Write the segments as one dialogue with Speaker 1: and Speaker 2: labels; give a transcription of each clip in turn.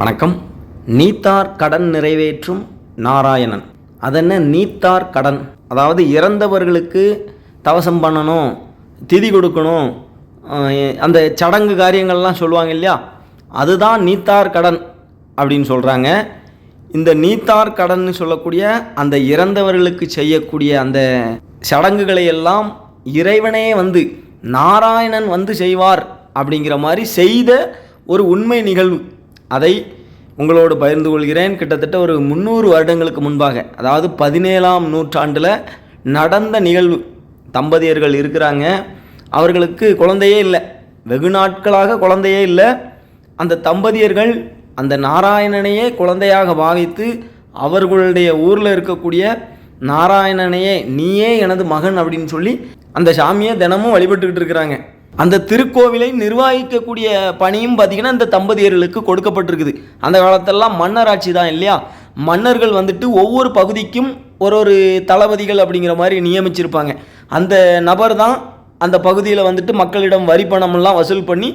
Speaker 1: வணக்கம். நீத்தார் கடன் நிறைவேற்றும் நாராயணன். அதென்ன நீத்தார் கடன்? அதாவது இறந்தவர்களுக்கு தவசம் பண்ணணும் திதி கொடுக்கணும் அந்த சடங்கு காரியங்கள்லாம் சொல்லுவாங்க இல்லையா? அதுதான் நீத்தார் கடன் அப்படின்னு சொல்கிறாங்க இந்த நீத்தார் கடன்னு சொல்லக்கூடிய அந்த இறந்தவர்களுக்கு செய்யக்கூடிய அந்த சடங்குகளை எல்லாம் இறைவனே வந்து நாராயணன் வந்து செய்வார் அப்படிங்கிற மாதிரி செய்த ஒரு உண்மை நிகழ்வு. அதை உங்களோடு பகிர்ந்து கொள்கிறேன். கிட்டத்தட்ட ஒரு முந்நூறு வருடங்களுக்கு முன்பாக அதாவது பதினேழாம் நூற்றாண்டில் நடந்த நிகழ்வு தம்பதியர்கள் இருக்கிறாங்க. அவர்களுக்கு குழந்தையே இல்லை. வெகு நாட்களாக குழந்தையே இல்லை. அந்த தம்பதியர்கள் அந்த நாராயணனையே குழந்தையாக பாவித்து அவர்களுடைய ஊரில் இருக்கக்கூடிய நாராயணனையே நீயே எனது மகன் அப்படின்னு சொல்லி அந்த சாமியை தினமும் வழிபட்டுக்கிட்டு இருக்கிறாங்க. அந்த திருக்கோவிலை நிர்வகிக்கக்கூடிய பணியும் பார்த்திங்கன்னா இந்த தம்பதியர்களுக்கு கொடுக்கப்பட்டிருக்குது. அந்த காலத்தெல்லாம் மன்னர் ஆட்சி தான் இல்லையா? மன்னர்கள் வந்துட்டு ஒவ்வொரு பகுதிக்கும் ஒரு ஒரு தளபதிகள் அப்படிங்கிற மாதிரி நியமிச்சிருப்பாங்க. அந்த நபர் தான் அந்த பகுதியில் வந்துட்டு மக்களிடம் வரி பணம்லாம் வசூல் பண்ணி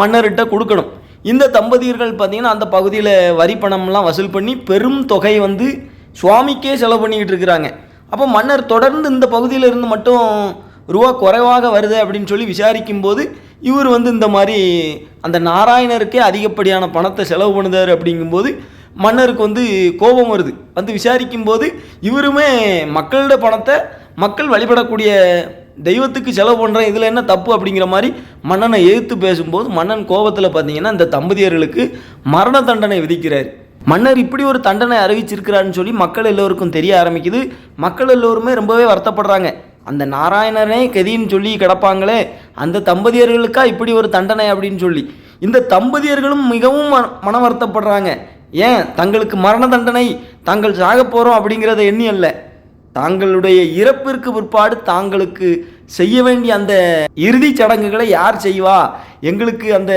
Speaker 1: மன்னர்கிட்ட கொடுக்கணும். இந்த தம்பதியர்கள் பார்த்திங்கன்னா அந்த பகுதியில் வரி பணம்லாம் வசூல் பண்ணி பெரும் தொகை வந்து சுவாமிக்கே செலவு பண்ணிக்கிட்டு இருக்கிறாங்க. அப்போ மன்னர் தொடர்ந்து இந்த பகுதியில் இருந்து மட்டும் ரூபா குறைவாக வருது அப்படின்னு சொல்லி விசாரிக்கும் போது இவர் வந்து இந்த மாதிரி அந்த நாராயணருக்கே அதிகப்படியான பணத்தை செலவு பண்ணுதார் அப்படிங்கும்போது மன்னருக்கு வந்து கோபம் வருது. வந்து விசாரிக்கும் போது இவருமே மக்களோட பணத்தை மக்கள் வழிபடக்கூடிய தெய்வத்துக்கு செலவு பண்ணுறேன் இதில் என்ன தப்பு அப்படிங்கிற மாதிரி மன்னனை எதிர்த்து பேசும்போது மன்னன் கோபத்தில் பார்த்தீங்கன்னா இந்த தம்பதியர்களுக்கு மரண தண்டனை விதிக்கிறார். மன்னர் இப்படி ஒரு தண்டனை அறிவிச்சிருக்கிறாருன்னு சொல்லி மக்கள் எல்லோருக்கும் தெரிய ஆரம்பிக்குது. மக்கள் எல்லோருமே ரொம்பவே வருத்தப்படுறாங்க. அந்த நாராயணனே கதின்னு சொல்லி கிடப்பாங்களே அந்த தம்பதியர்களுக்கா இப்படி ஒரு தண்டனை அப்படின்னு சொல்லி. இந்த தம்பதியர்களும் மிகவும் மன வருத்தப்படுறாங்க ஏன்? தங்களுக்கு மரண தண்டனை தாங்கள் சாக போகிறோம் அப்படிங்கிறத எண்ணி அல்ல. தாங்களுடைய இறப்பிற்கு பிற்பாடு தாங்களுக்கு செய்ய வேண்டிய அந்த இறுதிச் சடங்குகளை யார் செய்வா? எங்களுக்கு அந்த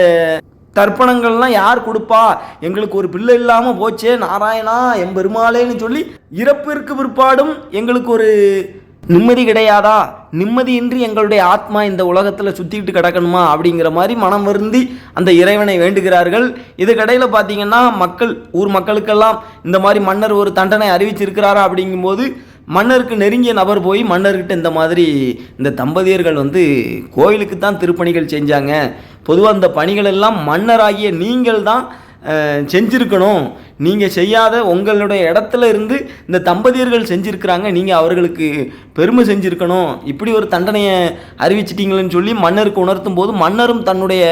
Speaker 1: தர்ப்பணங்கள்லாம் யார் கொடுப்பா? எங்களுக்கு ஒரு பிள்ளை இல்லாமல் போச்சே நாராயணா என் பெருமாளேன்னு சொல்லி இறப்பிற்கு பிற்பாடும் எங்களுக்கு ஒரு நிம்மதி கிடையாதா? நிம்மதியின்றி எங்களுடைய ஆத்மா இந்த உலகத்தில் சுற்றிக்கிட்டு கிடக்கணுமா? அப்படிங்கிற மாதிரி மனம் வருந்தி அந்த இறைவனை வேண்டுகிறார்கள். இதுக்கடையில் பார்த்தீங்கன்னா மக்கள் ஊர் மக்களுக்கெல்லாம் இந்த மாதிரி மன்னர் ஒரு தண்டனை அறிவிச்சிருக்கிறாரா அப்படிங்கும்போது மன்னருக்கு நெருங்கிய நபர் போய் மன்னர்கிட்ட இந்த மாதிரி இந்த தம்பதியர்கள் வந்து கோயிலுக்கு தான் திருப்பணிகள் செஞ்சாங்க. பொதுவாக அந்த பணிகள் எல்லாம் மன்னராகிய நீங்கள் தான் செஞ்சிருக்கணும். நீங்கள் செய்யாத உங்களுடைய இடத்துல இருந்து இந்த தம்பதியர்கள் செஞ்சுருக்கிறாங்க. நீங்கள் அவர்களுக்கு பெருமை செஞ்சுருக்கணும். இப்படி ஒரு தண்டனையை அறிவிச்சிட்டிங்களேன்னு சொல்லி மன்னருக்கு உணர்த்தும் போது மன்னரும் தன்னுடைய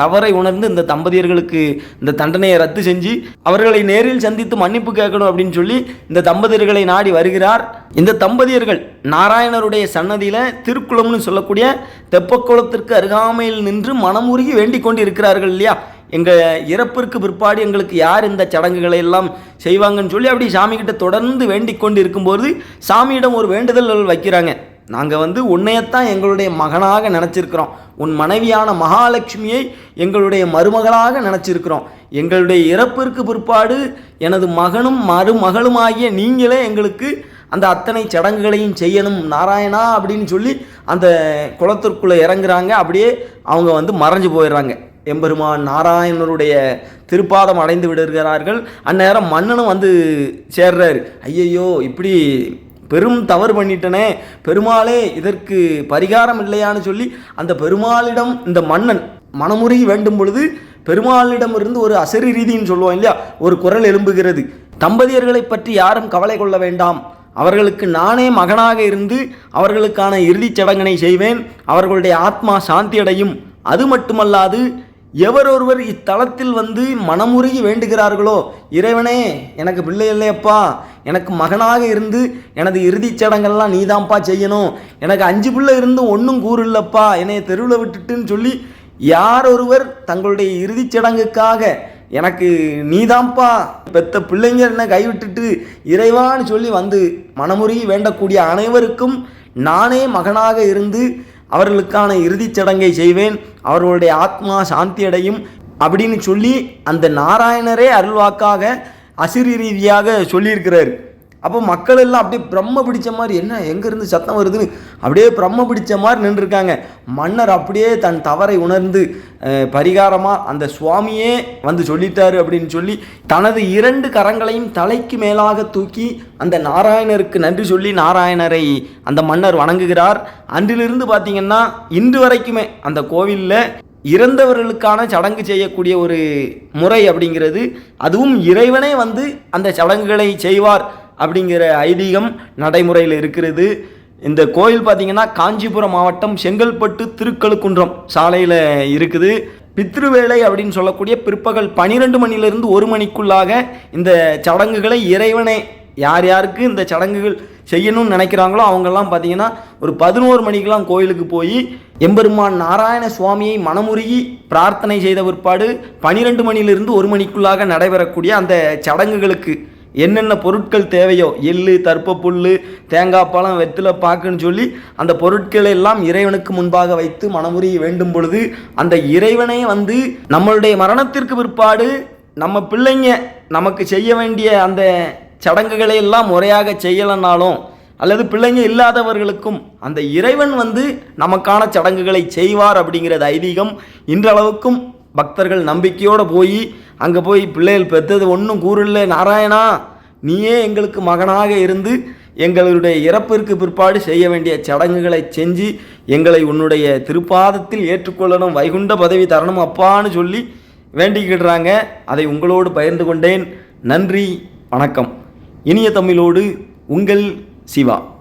Speaker 1: தவறை உணர்ந்து இந்த தம்பதியர்களுக்கு இந்த தண்டனையை ரத்து செஞ்சு அவர்களை நேரில் சந்தித்து மன்னிப்பு கேட்கணும் அப்படின்னு சொல்லி இந்த தம்பதியர்களை நாடி வருகிறார். இந்த தம்பதியர்கள் நாராயணருடைய சன்னதியில் திருக்குளம்னு சொல்லக்கூடிய தெப்பக்குளத்திற்கு அருகாமையில் நின்று மனமுருகி வேண்டிக் கொண்டு இருக்கிறார்கள் இல்லையா? எங்கள் இறப்பிற்கு பிற்பாடு எங்களுக்கு யார் இந்த சடங்குகளை எல்லாம் செய்வாங்கன்னு சொல்லி அப்படி சாமிகிட்ட தொடர்ந்து வேண்டிக் கொண்டு இருக்கும்போது சாமியிடம் ஒரு வேண்டுதல் வைக்கிறாங்க. நாங்கள் வந்து உன்னையத்தான் எங்களுடைய மகனாக நினச்சிருக்கிறோம். உன் மனைவியான மகாலட்சுமியை எங்களுடைய மருமகளாக நினச்சிருக்கிறோம். எங்களுடைய இறப்பிற்கு பிற்பாடு எனது மகனும் மருமகளுமாகிய நீங்களே எங்களுக்கு அந்த அத்தனை சடங்குகளையும் செய்யணும் நாராயணா அப்படின்னு சொல்லி அந்த குளத்திற்குள்ளே இறங்குறாங்க. அப்படியே அவங்க வந்து மறைஞ்சு போயிடுறாங்க. எம்பெருமான் நாராயணருடைய திருப்பாதம் அடைந்து விடுகிறார்கள். அந்நேரம் மன்னனும் வந்து சேர்றாரு. ஐயையோ இப்படி பெரும் தவறு பண்ணிட்டனே. பெருமாளே இதற்கு பரிகாரம் இல்லையான்னு சொல்லி அந்த பெருமாளிடம் இந்த மன்னன் மனமுருகி வேண்டும் பொழுது பெருமாளிடம் இருந்து ஒரு அசரி ரீதின்னு சொல்லுவோம் இல்லையா? ஒரு குரல் எழும்புகிறது. தம்பதியர்களை பற்றி யாரும் கவலை கொள்ள வேண்டாம். அவர்களுக்கு நானே மகனாக இருந்து அவர்களுக்கான இறுதிச் சடங்கினை செய்வேன். அவர்களுடைய ஆத்மா சாந்தி அடையும் அது மட்டுமல்லாது எவரொருவர் இத்தலத்தில் வந்து மனமுருகி வேண்டுகிறார்களோ இறைவனே எனக்கு பிள்ளை இல்லையப்பா. எனக்கு மகனாக இருந்து எனது இறுதிச் சடங்கெல்லாம் நீதான்ப்பா செய்யணும். எனக்கு அஞ்சு பிள்ளை இருந்து ஒன்றும் கூறு இல்லைப்பா. தெருவில் விட்டுட்டுன்னு சொல்லி யார் ஒருவர் தங்களுடைய இறுதிச் சடங்குக்காக எனக்கு நீதான்ப்பா. பெத்த பிள்ளைங்க என்ன கைவிட்டுட்டு இறைவான்னு சொல்லி வந்து மனமுருகி வேண்டக்கூடிய அனைவருக்கும் நானே மகனாக இருந்து அவர்களுக்கான இறுதிச் சடங்கை செய்வேன். அவர்களுடைய ஆத்மா சாந்தி அடையும் அப்படின்னு சொல்லி அந்த நாராயணரே அருள்வாக்காக அசிறு ரீதியாக சொல்லியிருக்கிறார். அப்போ மக்கள் எல்லாம் அப்படியே பிரம்ம பிடிச்ச மாதிரி என்ன எங்கேருந்து சத்தம் வருதுன்னு? அப்படியே பிரம்ம பிடிச்ச மாதிரி நின்றுருக்காங்க. மன்னர் அப்படியே தன் தவறை உணர்ந்து பரிகாரமாக அந்த சுவாமியே வந்து சொல்லிட்டாரு அப்படின்னு சொல்லி தனது இரண்டு கரங்களையும் தலைக்கு மேலாக தூக்கி அந்த நாராயணருக்கு நன்றி சொல்லி நாராயணரை அந்த மன்னர் வணங்குகிறார். அன்றிலிருந்து பார்த்தீங்கன்னா இன்று வரைக்குமே அந்த கோவிலில் இறந்தவர்களுக்கான சடங்கு செய்யக்கூடிய ஒரு முறை அப்படிங்கிறது. அதுவும் இறைவனே வந்து அந்த சடங்குகளை செய்வார். அப்படிங்கிற ஐதீகம் நடைமுறையில் இருக்கிறது. இந்த கோயில் பார்த்தீங்கன்னா காஞ்சிபுரம் மாவட்டம் செங்கல்பட்டு திருக்கழுக்குன்றம் சாலையில் இருக்குது. பித்ருவேளை அப்படின்னு சொல்லக்கூடிய பிற்பகல் பனிரெண்டு மணிலிருந்து ஒரு மணிக்குள்ளாக இந்த சடங்குகளை இறைவனே யார் யாருக்கு இந்த சடங்குகள் செய்யணும்னு நினைக்கிறாங்களோ அவங்கெல்லாம் பார்த்தீங்கன்னா ஒரு பதினோரு மணிக்கெலாம் கோயிலுக்கு போய் எம்பெருமான் நாராயண சுவாமியை மனமுருகி பிரார்த்தனை செய்த பிற்பாடு பனிரெண்டு மணிலிருந்து ஒரு மணிக்குள்ளாக நடைபெறக்கூடிய அந்த சடங்குகளுக்கு என்னென்ன பொருட்கள் தேவையோ எள்ளு தர்ப்பப்புல் தேங்காய் பழம் வெற்றில பாக்குன்னு சொல்லி அந்த பொருட்களை எல்லாம் இறைவனுக்கு முன்பாக வைத்து மனமுறிய வேண்டும் பொழுது அந்த இறைவனை வந்து நம்மளுடைய மரணத்திற்கு பிற்பாடு நம்ம பிள்ளைங்க நமக்கு செய்ய வேண்டிய அந்த சடங்குகளை எல்லாம் முறையாக செய்யலைனாலும் அல்லது பிள்ளைங்க இல்லாதவர்களுக்கும் அந்த இறைவன் வந்து நமக்கான சடங்குகளை செய்வார் அப்படிங்கிறது ஐதீகம் இன்றளவுக்கும் பக்தர்கள் நம்பிக்கையோடு போய் அங்கே போய் பிள்ளைகள் பெற்றது ஒன்றும் கூறல. நாராயணா நீயே எங்களுக்கு மகனாக இருந்து எங்களுடைய இறப்பிற்கு பிற்பாடு செய்ய வேண்டிய சடங்குகளை செஞ்சு எங்களை உன்னுடைய திருப்பாதத்தில் ஏற்றுக்கொள்ளணும். வைகுண்ட பதவி தரணும் அப்பான்னு சொல்லி வேண்டிக்கிடுறாங்க. அதை உங்களோடு பகிர்ந்து கொண்டேன். நன்றி வணக்கம். இனிய தமிழோடு உங்கள் சிவா.